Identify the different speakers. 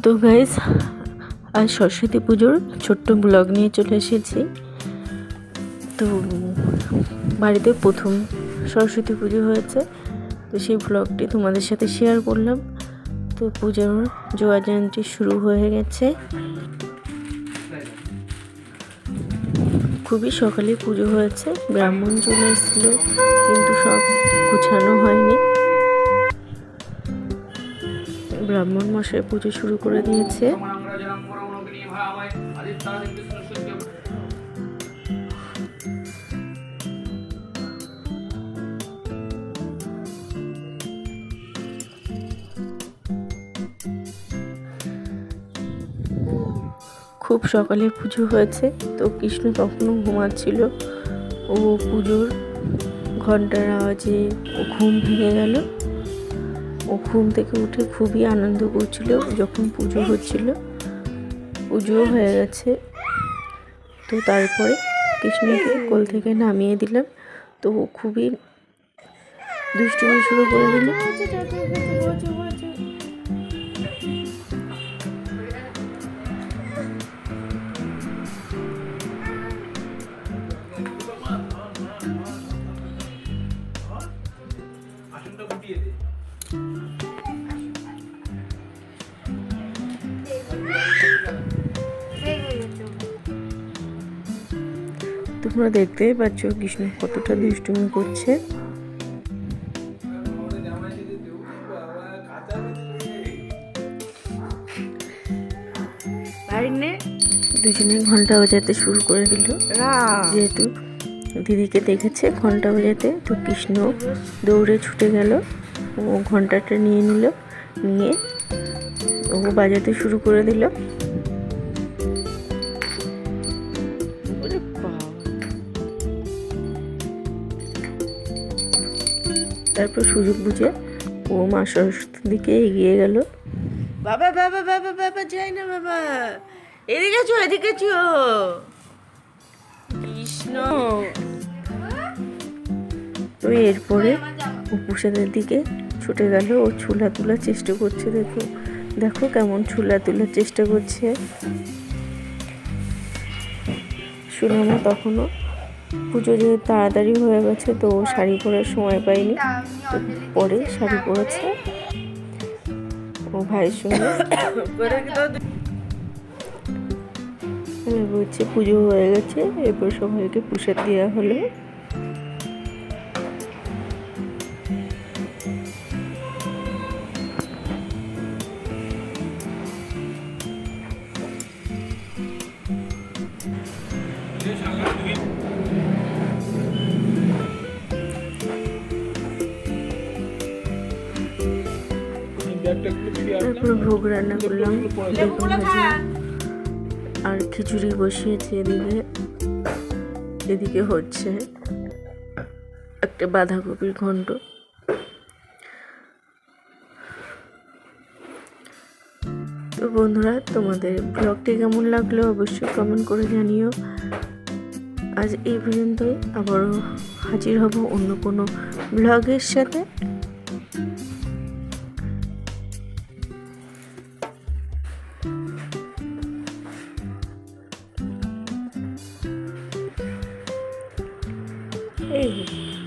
Speaker 1: তো গাইজ আজ সরস্বতী পুজোর ছোট্ট ব্লগ নিয়ে চলে এসেছি। তো বাড়িতে প্রথম সরস্বতী পুজো হয়েছে, তো সেই ব্লগটি তোমাদের সাথে শেয়ার করলাম। তো পুজোর জোয়া জয়ন্তী শুরু হয়ে গেছে। খুবই সকালে পুজো হয়েছে, ব্রাহ্মণ চলে এসেছিল, কিন্তু সব গুছানো হয়নি। ব্রাহ্মণ মশাই পুজো শুরু করে দিয়েছে। খুব সকালে পুজো হয়েছে, তো কৃষ্ণ তখনও ঘুমাচ্ছিল। ও পুজোর ঘণ্টার আওয়াজে ও ঘুম ভেঙে গেল। ও ঘুম থেকে উঠে খুবই আনন্দ করছিল, যখন পুজো হচ্ছিল। পুজোও হয়ে গেছে। তো তারপরে কৃষ্ণকে কোল থেকে নামিয়ে দিলাম। তো খুবই দুষ্টুমি শুরু করে দিল। তোমরা দেখতেই পাচ্ছ কৃষ্ণ কতটা দুষ্টুমি করছে। দুজনে ঘণ্টা বাজাতে শুরু করে দিল। যেহেতু দিদিকে দেখেছে ঘণ্টা বাজাতে তো কৃষ্ণ দৌড়ে ছুটে গেল। ও ঘন্টাটা নিয়ে নিল নিয়ে ও বাজাতে শুরু করে দিল। তারপর সুযোগ বুঝে ও মা সরস্বতীর দিকে এগিয়ে গেল।
Speaker 2: বাবা বাবা বাবা বাবা যাই না বাবা। এদিকে চো এদিকে চো কৃষ্ণ।
Speaker 1: তো এরপরে ও প্রসাদের দিকে ছুটে গেল ও ছুলা তোলার চেষ্টা করছে দেখো। দেখো কেমন ছুলা তোলার চেষ্টা করছে। সুনামা তখনও পুজো যে তাড়াতাড়ি হয়ে গেছে, তো শাড়ি পরার সময় পাইনি। তো পরে শাড়ি পরেছে। ও ভাইয়ের সঙ্গে। এবার হচ্ছে পুজো হয়ে গেছে, এরপর সবাইকে প্রসাদ দেওয়া হলো। তারপরে ভোগ রান্না করলাম আর খিচুড়ি বসিয়েছি এদিকে। এদিকে হচ্ছে একটা বাঁধাকপির ঘন্ট। তো বন্ধুরা, তোমাদের ব্লগটি কেমন লাগল অবশ্যই কমেন্ট করে জানিও। আজ এই পর্যন্তই আবারও হাজির হব অন্য কোনো ব্লগের সাথে। erro.